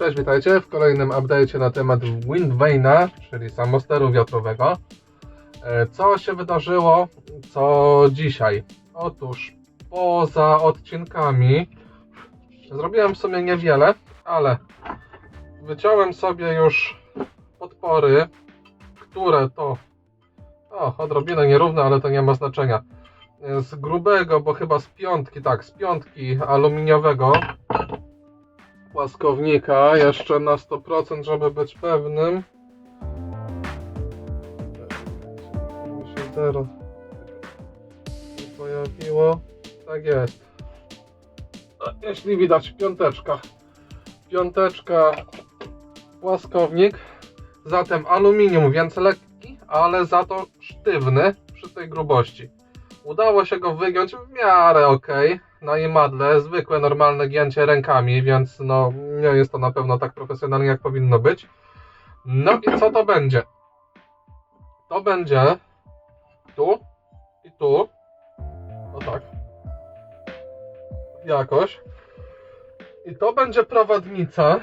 Cześć, witajcie w kolejnym update'cie na temat Windvane'a, czyli samosteru wiatrowego. E, Co się wydarzyło, co dzisiaj? Otóż poza odcinkami zrobiłem w sumie niewiele, ale wyciąłem sobie już podpory, które to o, odrobinę nierówne, ale to nie ma znaczenia. E, Z grubego, bo chyba z piątki, tak, z piątki aluminiowego płaskownika jeszcze na 100%, żeby być pewnym. Się nie pojawiło. Tak jest. Jeśli widać, piąteczka. Piąteczka, płaskownik. Zatem aluminium, więc lekki, ale za to sztywny przy tej grubości. Udało się go wygiąć w miarę ok na imadle, zwykłe, normalne gięcie rękami, więc no nie jest to na pewno tak profesjonalnie jak powinno być. No i co to będzie? To będzie tu i tu. O tak. Jakoś. I to będzie prowadnica.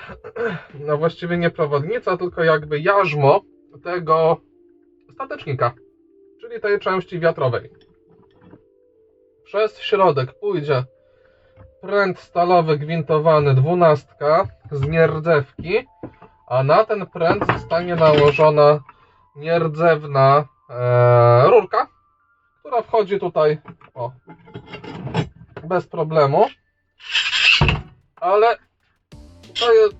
No właściwie nie prowadnica, tylko jakby jarzmo tego statecznika, czyli tej części wiatrowej. Przez środek pójdzie pręt stalowy gwintowany dwunastka z nierdzewki, a na ten pręt zostanie nałożona nierdzewna e, rurka, która wchodzi tutaj o, bez problemu. Ale to jest,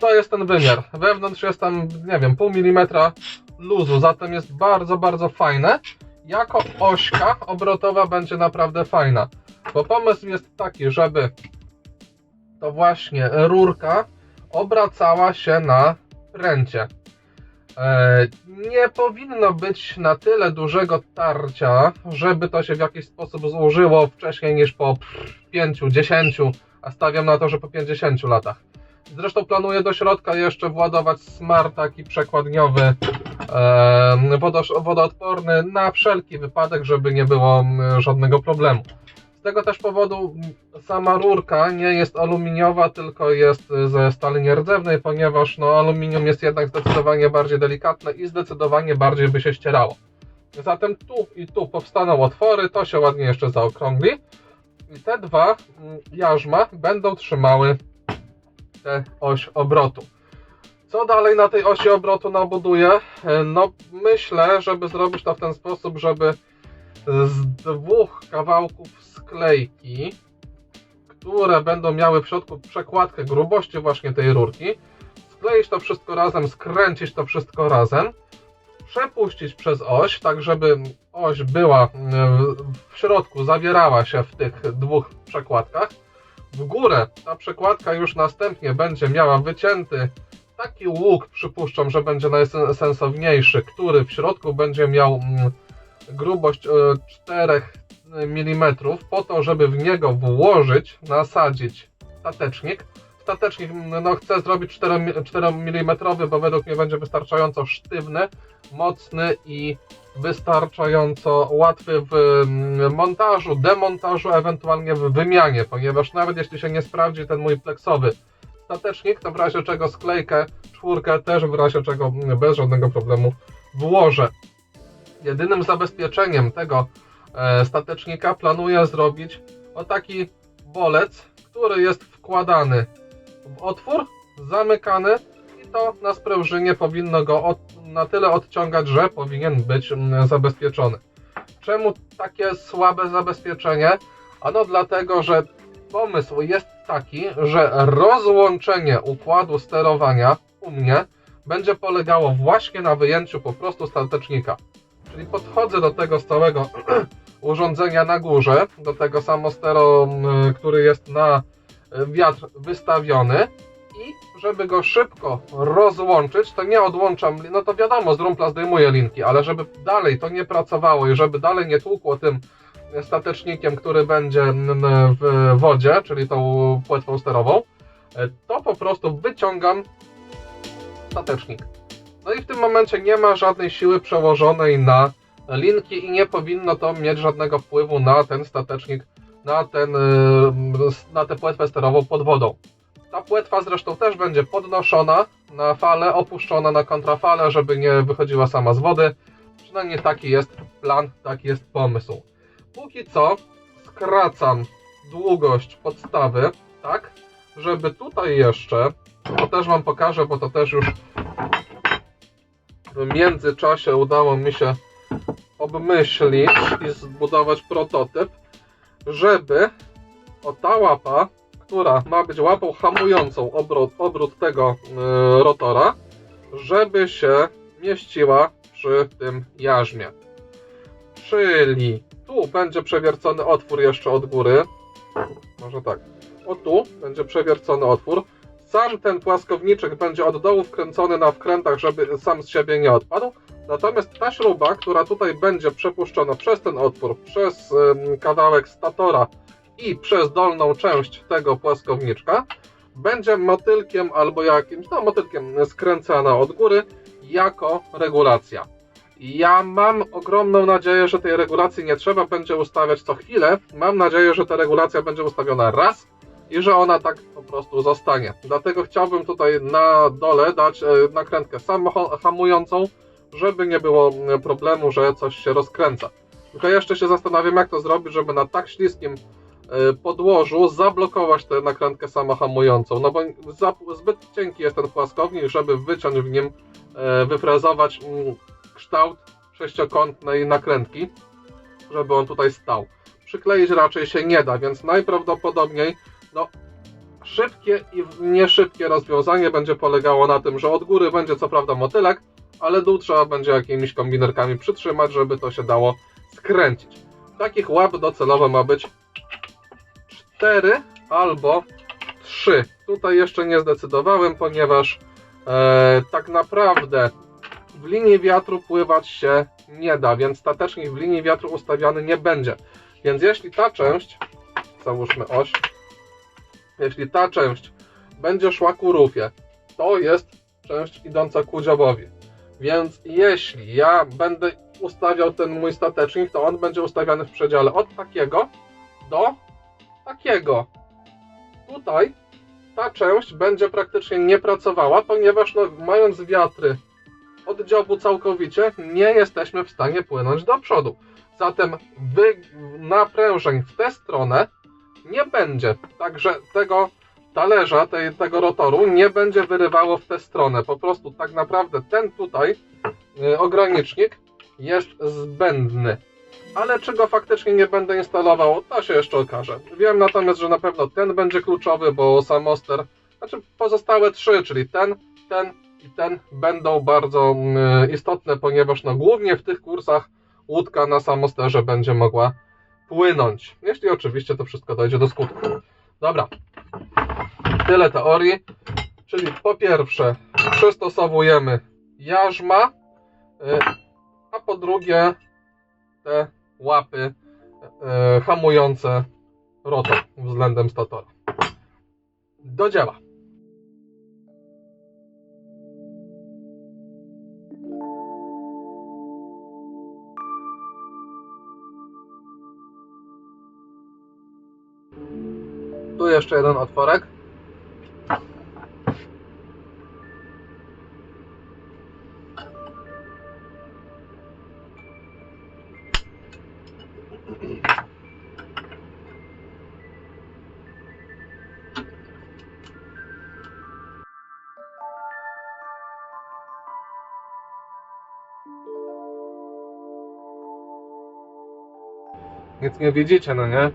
to jest ten wymiar. Wewnątrz jest tam, nie wiem, pół milimetra luzu, zatem jest bardzo, bardzo fajne. Jako ośka obrotowa będzie naprawdę fajna. Bo pomysł jest taki, żeby to właśnie rurka obracała się na pręcie. E, nie powinno być na tyle dużego tarcia, żeby to się w jakiś sposób złożyło wcześniej niż po 5-10, a stawiam na to, że po 50 latach. Zresztą planuję do środka jeszcze władować smart taki przekładniowy, wodoodporny na wszelki wypadek, żeby nie było mm, żadnego problemu. Z tego też powodu mm, sama rurka nie jest aluminiowa, tylko jest ze stali nierdzewnej, ponieważ no, aluminium jest jednak zdecydowanie bardziej delikatne i zdecydowanie bardziej by się ścierało. Zatem tu i tu powstaną otwory, to się ładnie jeszcze zaokrągli. I te dwa mm, jarzma będą trzymały oś obrotu. Co dalej na tej osi obrotu nabuduję? E, No myślę, żeby zrobić to w ten sposób, żeby z dwóch kawałków sklejki, które będą miały w środku przekładkę grubości właśnie tej rurki, skleić to wszystko razem, skręcić to wszystko razem, przepuścić przez oś, tak żeby oś była e, w środku, zawierała się w tych dwóch przekładkach. W górę ta przekładka już następnie będzie miała wycięty taki łuk, przypuszczam, że będzie najsensowniejszy, który w środku będzie miał mm, grubość e, 4 mm, po to, żeby w niego włożyć, nasadzić statecznik. Statecznik mm, no, chcę zrobić 4, 4 mm, bo według mnie będzie wystarczająco sztywny, mocny i wystarczająco łatwy w mm, montażu, demontażu, ewentualnie w wymianie, ponieważ nawet jeśli się nie sprawdzi ten mój pleksowy statecznik, to w razie czego sklejkę, czwórkę też w razie czego mm, bez żadnego problemu włożę. Jedynym zabezpieczeniem tego e, statecznika planuję zrobić o taki bolec, który jest wkładany otwór, zamykany i to na sprężynie powinno go od, na tyle odciągać, że powinien być mm, zabezpieczony. Czemu takie słabe zabezpieczenie? Ano dlatego, że pomysł jest taki, że rozłączenie układu sterowania u mnie będzie polegało właśnie na wyjęciu po prostu statecznika. Czyli podchodzę do tego całego urządzenia na górze, do tego samostero, m, który jest na wiatr wystawiony i żeby go szybko rozłączyć, to nie odłączam, no to wiadomo, z rumpla zdejmuję linki, ale żeby dalej to nie pracowało i żeby dalej nie tłukło tym statecznikiem, który będzie w wodzie, czyli tą płetwą sterową, e, to po prostu wyciągam statecznik. No i w tym momencie nie ma żadnej siły przełożonej na linki i nie powinno to mieć żadnego wpływu na ten statecznik, na, ten, y, na tę płetwę sterową pod wodą. Ta płetwa zresztą też będzie podnoszona na falę, opuszczona na kontrafalę, żeby nie wychodziła sama z wody. Przynajmniej taki jest plan, taki jest pomysł. Póki co skracam długość podstawy, tak, żeby tutaj jeszcze, to też Wam pokażę, bo to też już w międzyczasie udało mi się obmyślić i zbudować prototyp, żeby o ta łapa, która ma być łapą hamującą obrót, obrót tego y, rotora, żeby się mieściła przy tym jarzmie. Czyli tu będzie przewiercony otwór jeszcze od góry. Może tak. O tu będzie przewiercony otwór. Sam ten płaskowniczek będzie od dołu wkręcony na wkrętach, żeby sam z siebie nie odpadł. Natomiast ta śruba, która tutaj będzie przepuszczona przez ten otwór, przez kawałek statora i przez dolną część tego płaskowniczka, będzie motylkiem albo jakimś, no motylkiem skręcana od góry jako regulacja. Ja mam ogromną nadzieję, że tej regulacji nie trzeba będzie ustawiać co chwilę. Mam nadzieję, że ta regulacja będzie ustawiona raz i że ona tak po prostu zostanie. Dlatego chciałbym tutaj na dole dać e, nakrętkę samohamującą, żeby nie było e, problemu, że coś się rozkręca. Tylko jeszcze się zastanawiam, jak to zrobić, żeby na tak śliskim e, podłożu zablokować tę nakrętkę samohamującą. No bo zbyt cienki jest ten płaskownik, żeby wyciąć w nim, e, wyfrezować mm, kształt sześciokątnej nakrętki, żeby on tutaj stał. Przykleić raczej się nie da, więc najprawdopodobniej no, szybkie i nie szybkie rozwiązanie będzie polegało na tym, że od góry będzie co prawda motylek, ale dół trzeba będzie jakimiś kombinerkami przytrzymać, żeby to się dało skręcić. Takich łap docelowo ma być 4 albo 3. Tutaj jeszcze nie zdecydowałem, ponieważ e, tak naprawdę w linii wiatru pływać się nie da, więc statecznik w linii wiatru ustawiany nie będzie. Więc jeśli ta część, załóżmy oś, jeśli ta część będzie szła ku rufie, to jest część idąca ku dziobowi. Więc jeśli ja będę ustawiał ten mój statecznik, to on będzie ustawiany w przedziale od takiego do takiego. Tutaj ta część będzie praktycznie nie pracowała, ponieważ no, mając wiatry od dziobu całkowicie, nie jesteśmy w stanie płynąć do przodu. Zatem wy, naprężeń w tę stronę nie będzie. Także tego talerza, tego rotoru nie będzie wyrywało w tę stronę. Po prostu tak naprawdę ten tutaj y, ogranicznik jest zbędny. Ale czy go faktycznie nie będę instalował, to się jeszcze okaże. Wiem natomiast, że na pewno ten będzie kluczowy, bo samoster, znaczy pozostałe trzy, czyli ten, ten i ten będą bardzo y, istotne, ponieważ no, głównie w tych kursach łódka na samosterze będzie mogła płynąć. Jeśli oczywiście to wszystko dojdzie do skutku. Dobra, tyle teorii. Czyli po pierwsze przystosowujemy jarzma, y, a po drugie te łapy y, hamujące rotor względem statora. Do dzieła. Tu jeszcze jeden otworek. Nie widzicie, no nie?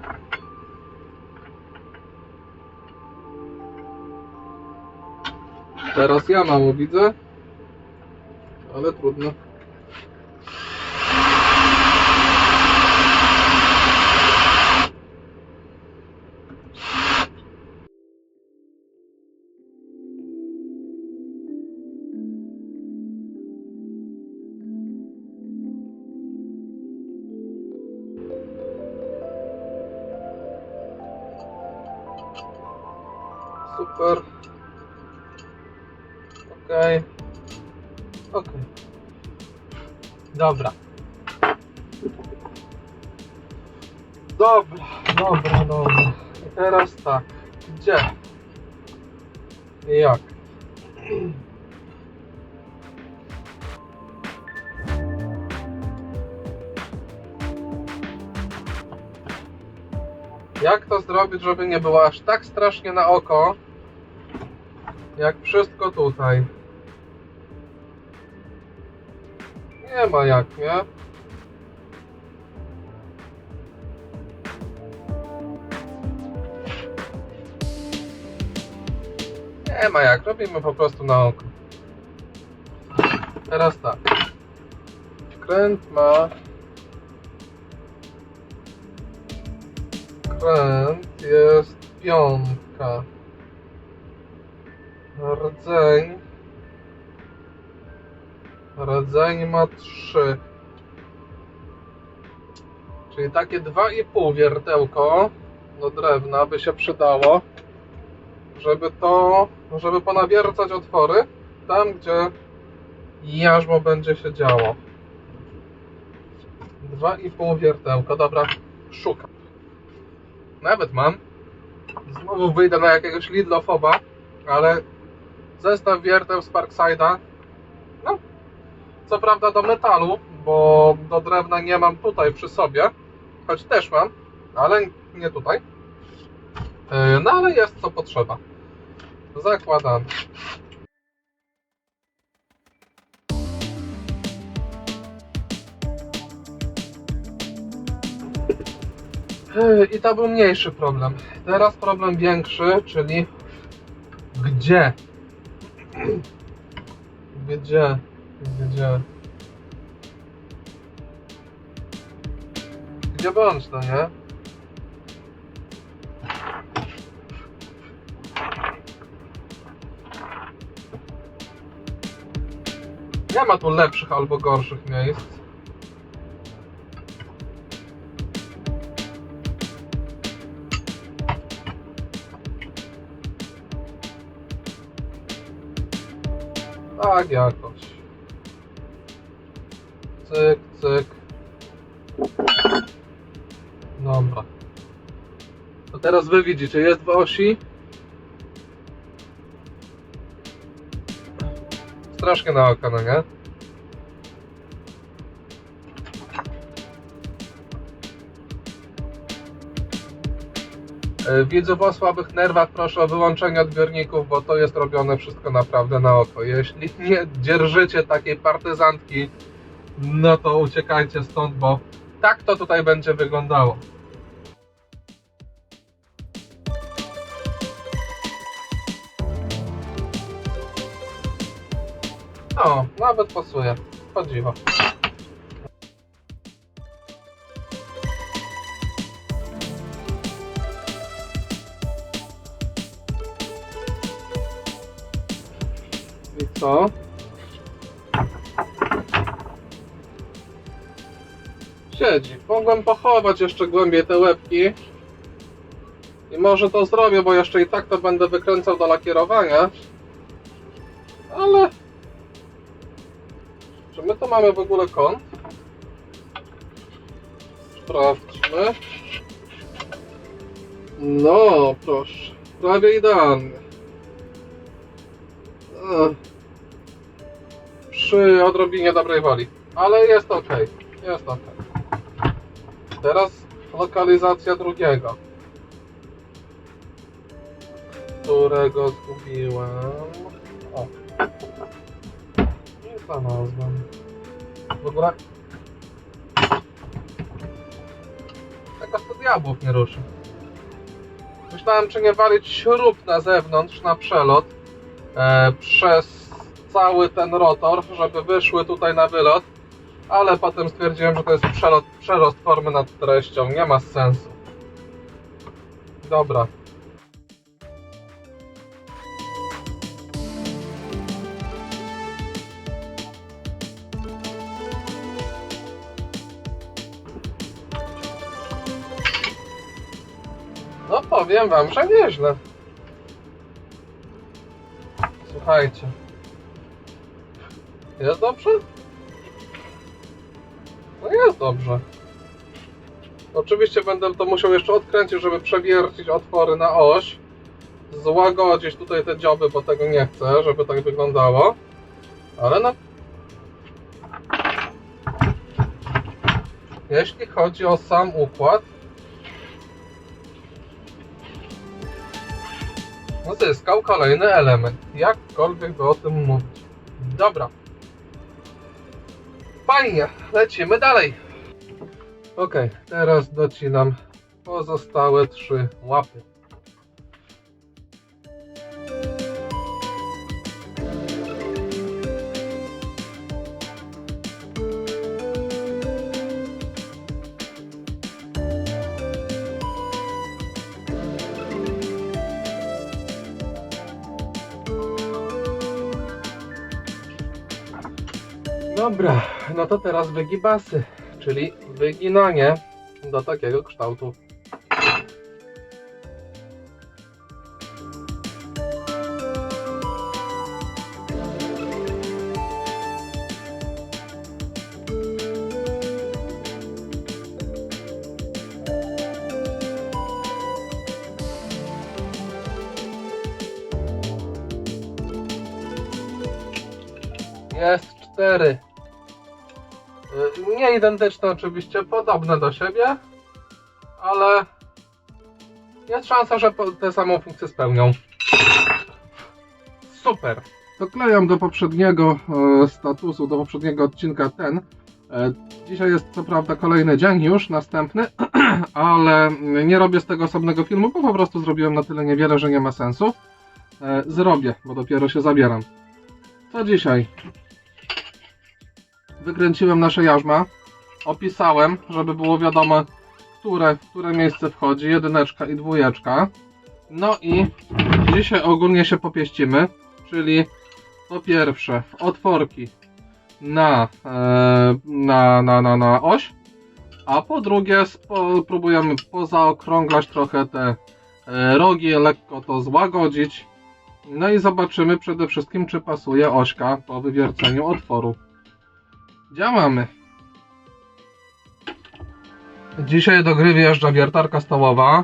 Teraz ja mało widzę, ale trudno. Dobra. Dobra, dobra, dobra. I teraz tak. Gdzie? Jak? Jak to zrobić, żeby nie było aż tak strasznie na oko, jak wszystko tutaj? Nie ma jak, nie? Nie ma jak, robimy po prostu na oko. Teraz tak. Kręt ma. Kręt jest piątka. Rdzeń. Rdzeń ma trzy. Czyli takie dwa i pół wiertełko do drewna by się przydało żeby to, żeby ponawiercać otwory tam, gdzie jarzmo będzie się działo. Dwa i pół wiertełka, dobra, szukam. Nawet mam. Znowu wyjdę na jakiegoś Lidlofoba, ale zestaw wierteł z Parkside'a, co prawda do metalu, bo do drewna nie mam tutaj przy sobie, choć też mam, ale nie tutaj. Yy, No ale jest co potrzeba. Zakładam. Yy, I to był mniejszy problem. Teraz problem większy, czyli gdzie? Gdzie? Gdzie? Gdzie bądź to, nie? Nie ma tu lepszych albo gorszych miejsc. Tak jakoś. Cyk, cyk. Dobra. To teraz wy widzicie, jest w osi. Strasznie na oko, no nie? E, Widzów o słabych nerwach proszę o wyłączenie odbiorników, bo to jest robione wszystko naprawdę na oko. Jeśli nie dzierżycie takiej partyzantki, no to uciekajcie stąd, bo tak to tutaj będzie wyglądało. O, nawet pasuje. Podziwa. I co? Siedzi. Mogłem pochować jeszcze głębiej te łebki. I może to zrobię, bo jeszcze i tak to będę wykręcał do lakierowania. Ale czy my to mamy w ogóle kąt? Sprawdźmy. No, proszę. Prawie idealny. Przy odrobinie dobrej woli. Ale jest ok. Jest ok. Teraz lokalizacja drugiego. Którego zgubiłem. O. I znalazłem. Ogóle... Jakaż to diabłów nie ruszy. Myślałem, czy nie walić śrub na zewnątrz, na przelot, e, przez cały ten rotor, żeby wyszły tutaj na wylot, ale potem stwierdziłem, że to jest przelot, przerost formy nad treścią, nie ma sensu. Dobra. No powiem wam, że nieźle. Słuchajcie. Jest dobrze? Dobrze. Oczywiście będę to musiał jeszcze odkręcić, żeby przewiercić otwory na oś. złagodzić tutaj te dzioby, bo tego nie chcę, żeby tak wyglądało. Ale no... Jeśli chodzi o sam układ, no zyskał kolejny element. Jakkolwiek by o tym mówić. Dobra. Fajnie, lecimy dalej. Ok, teraz docinam pozostałe trzy łapy. Dobra, no to teraz wygibasy, czyli wyginanie do takiego kształtu. Identyczne oczywiście, podobne do siebie, ale jest szansa, że tę samą funkcję spełnią. Super. Doklejam do poprzedniego e, statusu, do poprzedniego odcinka ten. E, dzisiaj jest co prawda kolejny dzień już, następny, ale nie robię z tego osobnego filmu, bo po prostu zrobiłem na tyle niewiele, że nie ma sensu. E, zrobię, bo dopiero się zabieram. Co dzisiaj? wykręciłem nasze jarzma, opisałem, żeby było wiadomo, które, w które miejsce wchodzi, jedyneczka i dwójeczka. No i dzisiaj ogólnie się popieścimy, czyli po pierwsze otworki na, e, na, na, na, na oś, a po drugie spo, próbujemy pozaokrąglać trochę te e, rogi, lekko to złagodzić. No i zobaczymy przede wszystkim, czy pasuje ośka po wywierceniu otworu. Działamy. Dzisiaj do gry wjeżdża wiertarka stołowa.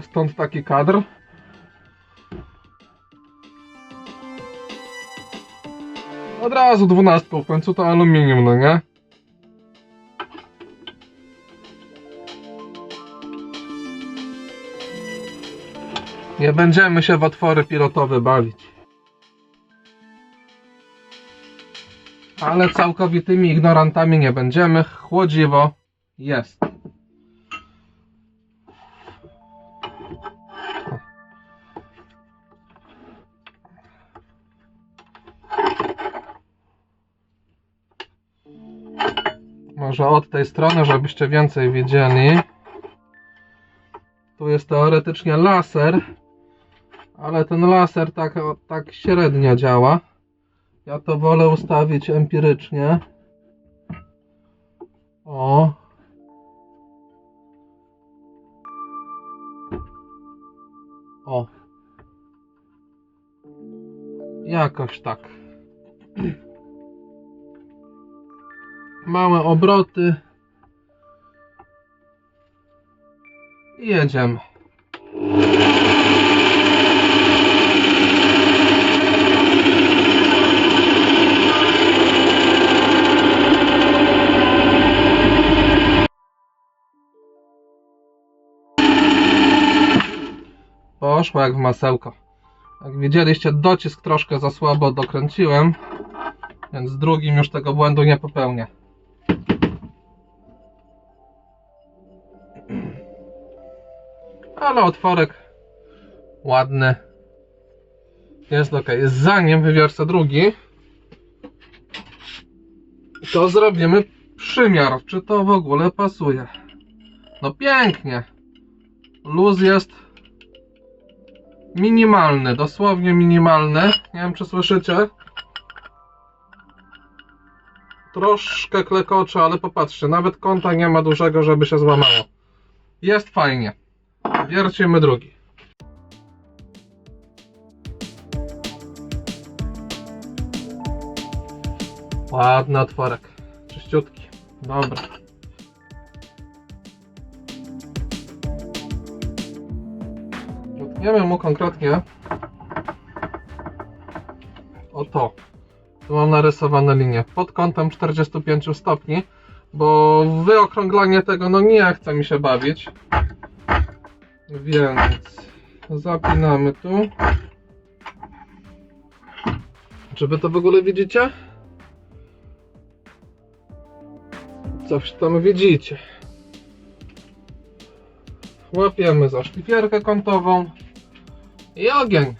Stąd taki kadr. Od razu dwunastką, w końcu to aluminium, no nie? Nie będziemy się w otwory pilotowe bawić. Ale całkowitymi ignorantami nie będziemy. Chłodziwo jest. Może od tej strony, żebyście więcej wiedzieli. Tu jest teoretycznie laser, ale ten laser tak, tak średnio działa. Ja to wolę ustawić empirycznie. Jakoś tak. Małe obroty. I jedziemy. Poszło jak w masełko. Jak widzieliście, docisk troszkę za słabo dokręciłem, więc z drugim już tego błędu nie popełnię. Ale otworek ładny. Jest ok. Zanim wywiercę drugi, to zrobimy przymiar, czy to w ogóle pasuje. No pięknie. Luz jest minimalny, dosłownie minimalny. Nie wiem, czy słyszycie. Troszkę klekocze, ale popatrzcie, nawet kąta nie ma dużego, żeby się złamało. Jest fajnie. Wiercimy drugi. Ładny otworek. Czyściutki. Dobra. Wytniemy mu konkretnie o to. Tu mam narysowane linie pod kątem 45 stopni, bo wyokrąglanie tego no nie chce mi się bawić. Więc zapinamy tu. Czy wy to w ogóle widzicie? Coś tam widzicie. Łapiemy za szlifierkę kątową i ogień.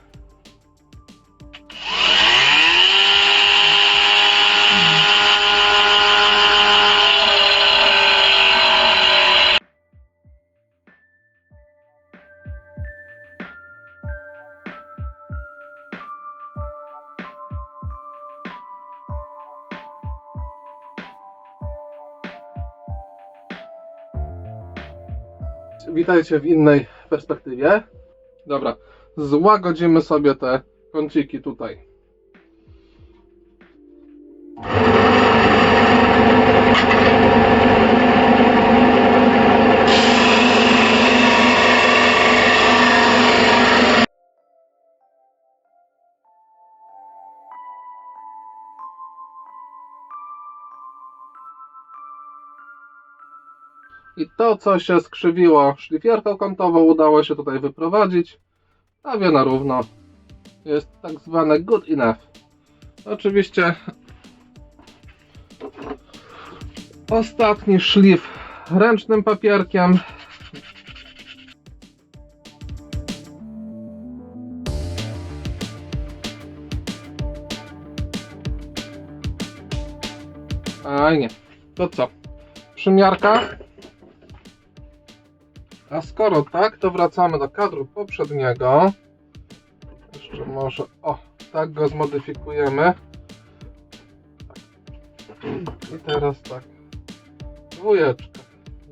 Witajcie w innej perspektywie. Dobra, złagodzimy sobie te kąciki tutaj. I to, co się skrzywiło szlifierką kątową, udało się tutaj wyprowadzić. Prawie na równo. Jest tak zwane good enough. Oczywiście ostatni szlif ręcznym papierkiem. A nie. To co? Przymiarka. A skoro tak, to wracamy do kadru poprzedniego. Jeszcze może, o, tak go zmodyfikujemy. I teraz tak. Dwójeczka.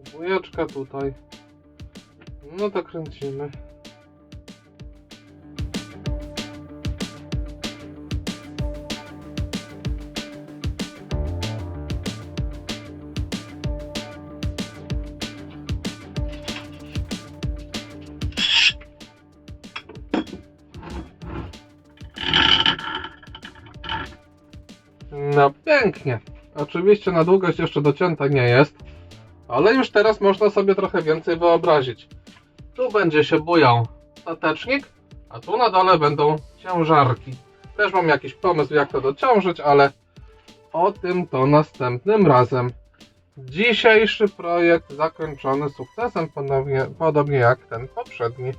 Dwójeczka tutaj. No to kręcimy. Pięknie. Oczywiście na długość jeszcze docięta nie jest, ale już teraz można sobie trochę więcej wyobrazić. Tu będzie się bujał statecznik, a tu na dole będą ciężarki. Też mam jakiś pomysł jak to dociążyć, ale o tym to następnym razem. Dzisiejszy projekt zakończony sukcesem, podobnie, podobnie jak ten poprzedni.